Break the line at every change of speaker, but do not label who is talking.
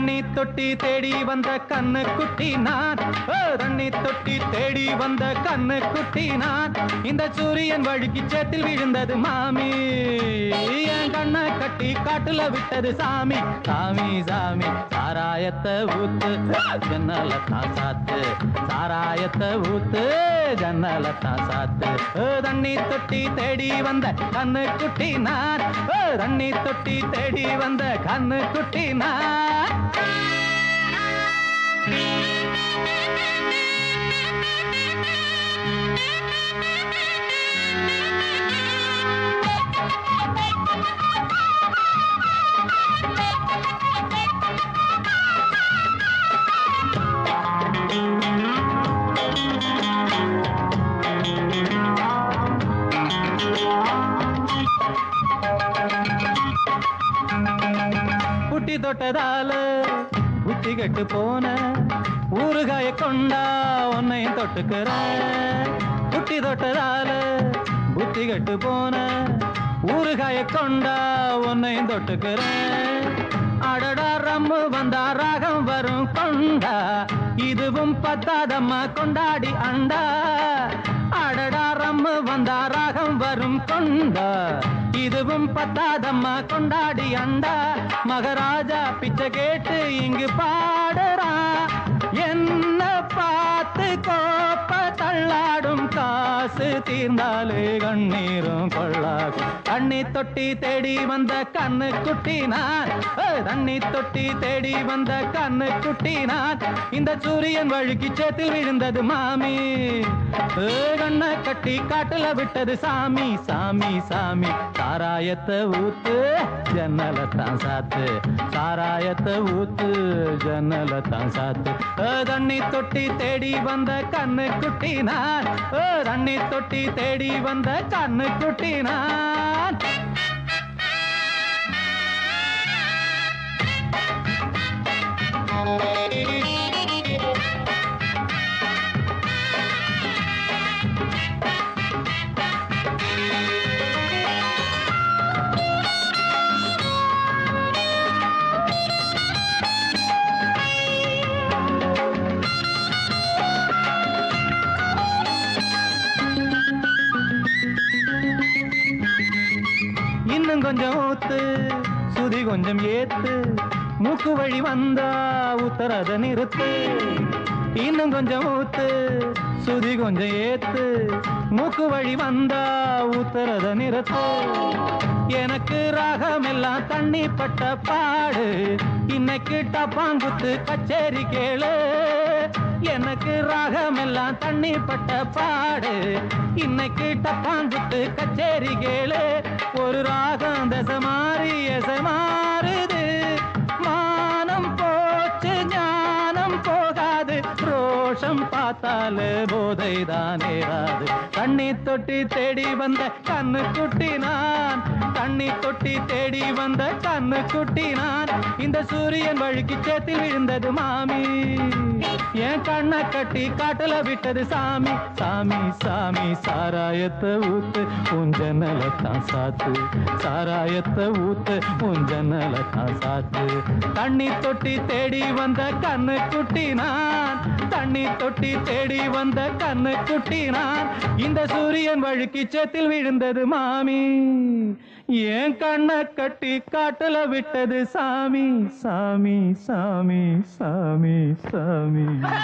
தண்ணி தொட்டி தேடி வந்த கண்ணு குட்டி நான் தண்ணி தொட்டி தேடி வந்த கண்ணு குட்டி நான் இந்த சூரியன் வழுக்கி சேத்தில் விழுந்தது மாமி. என் கண்ணை கட்டி காட்டுல விட்டது சாமி. சாமி சாமி சாராயத்தை ஊத்து ஜன்னல தான் சாத்து. சாராயத்தை ஊத்து ஜன்னல தான் சாத்து. தண்ணி தொட்டி தேடி வந்த கண்ணு குட்டி நான் தண்ணி தொட்டி தேடி வந்த கண்ணு குட்டி நான் Thank you. புட்டி தொட்டதால புத்தி கெட்டு போன ஊறுகாய கொண்டா உன்னையும் தொட்டுக்கிற. புட்டி தொட்டதால புத்தி கெட்டு போன ஊறுகாய கொண்டா உன்னையும் தொட்டுக்கிற. அடடா ரம்மு வந்தா இதுவும் பத்தாதம்மா கொண்டாடி அண்டா. அடடா ரம்மு வந்தா ராகம் வரும் கொண்டா இதுவும் பத்தாதம்மா கொண்டாடி அண்டா. மகராஜா பிச்சை கேட்டு இங்கு பா கண்ணீரும் கொள்ளாகும் தண்ணி தொட்டி தேடி வந்த கண்ணு குட்டி தண்ணி தொட்டி தேடி வந்த கண்ணு குட்டி இந்த சூரியன் வழுக்கி சேத்தில் விழுந்தது மாமி. ஏய், கண்ணை கட்டி காட்டுல விட்டது சாமி. சாமி சாமி சாராயத்தை ஊத்து ஜன்னல தான் சாத்து. சாராயத்தை ஊத்து ஜன்னல தான் சாத்து தண்ணி தொட்டி தேடி வந்த கண்ணு குட்டி தண்ணி தொட்டி தேடி வந்த கண்ணு குட்டி நான் கொஞ்சம் ஊத்து சுதி கொஞ்சம் ஏத்து. மூக்கு வழி வந்தா உத்தரத நிறுத்து. இன்னும் கொஞ்சம் ஊத்து சுதி கொஞ்சம் ஏத்து. மூக்கு வழி வந்தா உத்தரத நிறுத்து. எனக்கு ராகம் எல்லாம் தண்ணி பட்ட பாடு. இன்னைக்கு டப்பாங்குத்து கச்சேரி கேளு. எனக்கு ராகமெல்லாம் தண்ணி பட்ட பாடு. இன்னைக்கு டப்பாங்குத்து கச்சேரி கேளு. ஒரு ராகம் தசை மாறி எசை மாறுது. மானம் போச்சு ஞானம் போகாது. ரோஷம் பார்த்தாலே போதை தான் ஏறாது. தண்ணி தொட்டி தேடி வந்த கண்ணு குட்டி நான் தண்ணி தொட்டி தேடி வந்த கண்ணு குட்டி நான் இந்த சூரியன் வழுக்கி சேத்தில் விழுந்தது மாமி. என் கண்ணை கட்டி காட்டுல விட்டது சாமி. சாமி சாமி சாராயத்தை ஊத்து உஞ்சனல தான் சாத்து. சாராயத்தை ஊத்து உஞ்சனல தான் சாத்து. தண்ணி தொட்டி தேடி வந்த கண்ணு குட்டி நான். தண்ணி தொட்டி தேடி வந்த கண்ணு குட்டி நான். இந்த சூரியன் வழுக்கி சேத்தில் விழுந்தது மாமி. ஏன் கண்ண கட்டி காட்டுல விட்டது சாமி சாமி சாமி சாமி சாமி.